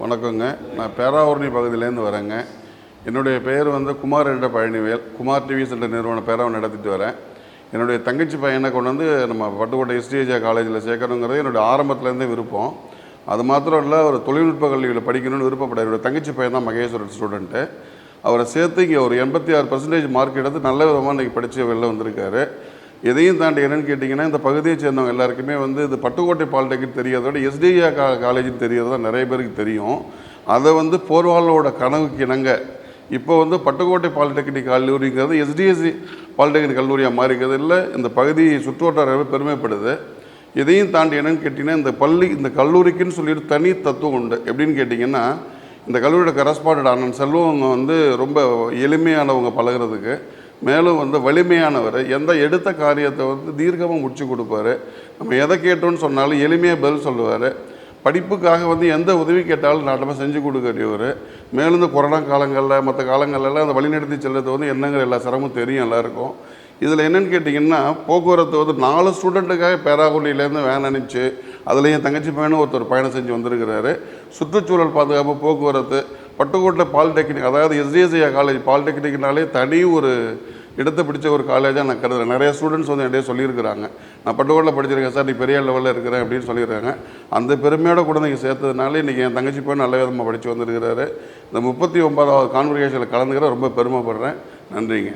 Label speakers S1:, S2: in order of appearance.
S1: வணக்கங்க. நான் பேராவூரணி பகுதியிலேருந்து வரேங்க. என்னுடைய பெயர் வந்து குமார் என்ற பழனிவேல். குமார் டிவி சென்ற நிறுவனம் பேராவை நடத்திட்டு வரேன். என்னுடைய தங்கச்சி பையனை கொண்டு வந்து நம்ம பட்டுக்கோட்டை எஸ்டிஏஜா காலேஜில் சேர்க்கணுங்கிறது என்னுடைய ஆரம்பத்துலேருந்தே விருப்பம். அது மாத்திரம் இல்லை ஒரு தொழில்நுட்ப கல்வியில் படிக்கணும்னு விருப்பப்பட என்னுடைய தங்கச்சி பையன் தான் மகேஸ்வரன் ஸ்டூடெண்ட்டு அவரை சேர்த்து இங்கே ஒரு எண்பத்தி ஆறு பர்சன்டேஜ் மார்க் எடுத்து நல்ல விதமாக இன்றைக்கி படித்து வெளில வந்திருக்காரு. எதையும் தாண்டி என்னன்னு கேட்டிங்கன்னா இந்த பகுதியை சேர்ந்தவங்க எல்லாருக்குமே வந்து இது பட்டுக்கோட்டை பாலிடெக்னிக் தெரியாதோட எஸ்டிஏ கா காலேஜ்னு தெரியறது தான் நிறைய பேருக்கு தெரியும். அதை வந்து போர்வாளோட கனவுக்கு இணங்க இப்போ வந்து Pattukkottai polytechnic கல்லூரிங்கிறது S T S C polytechnic கல்லூரியாக மாறிக்கிறது இல்லை இந்த பகுதி சுற்றுவட்டாரமே பெருமைப்படுது. இதையும் தாண்டி என்னன்னு கேட்டிங்கன்னா இந்த பள்ளி இந்த கல்லூரிக்குன்னு சொல்லிட்டு தனி தத்துவம் உண்டு. எப்படின்னு கேட்டிங்கன்னா இந்த கல்லூரியோட கரஸ்பாண்டட் அண்ணன் செல்வங்க வந்து ரொம்ப எளிமையானவங்க பழகுறதுக்கு மேலும் வந்து வலிமையானவர். எந்த எடுத்த காரியத்தை வந்து தீர்க்கமாக முடிச்சு கொடுப்பாரு. நம்ம எதை கேட்டோம்னு சொன்னாலும் எளிமையாக பதில் சொல்லுவார். படிப்புக்காக வந்து எந்த உதவி கேட்டாலும் நாட்டமாக செஞ்சு கொடுக்கக்கூடியவர். மேலும் இந்த கொரோனா காலங்களில் மற்ற காலங்கள்லாம் அந்த வழிநடத்தி செல்வது வந்து என்னங்கிற எல்லா சிரமம் தெரியும் எல்லாருக்கும். இதில் என்னென்னு கேட்டிங்கன்னா போக்குவரத்து வந்து நாலு ஸ்டூடெண்ட்டுக்காக பேராகுடியிலேருந்து வேன் அனுப்பிச்சு அதில் என் தங்கச்சி பையனும் ஒருத்தர் பயணம் செஞ்சு வந்திருக்கிறாரு. சுற்றுச்சூழல் பாதுகாப்பு போக்குவரத்து பட்டுக்கோட்டை பாலிடெக்னிக் அதாவது எஸ்டிஎஸ்ஐயா காலேஜ் பாலிடெக்னிக்னாலே தனி ஒரு இடத்தை பிடிச்ச ஒரு காலேஜாக நான் கருதுறேன். நிறைய ஸ்டூடெண்ட்ஸ் வந்து என்கிட்ட சொல்லியிருக்கிறாங்க. நான் பட்டுக்கோட்டில் படிச்சிருக்கேன் சார் நீ பெரிய லெவலில் இருக்கிறேன் அப்படின்னு சொல்லியிருக்காங்க. அந்த பெருமையோட கூட நீங்கள் சேர்த்ததுனால இன்றைக்கி என் தங்கச்சி போய் நல்ல விதமாக படித்து வந்திருக்கிறாரு. இந்த முப்பத்தி ஒன்பதாவது கான்வர்கேஷனில் கலந்துக்கிற ரொம்ப பெருமைப்படுறேன். நன்றிங்க.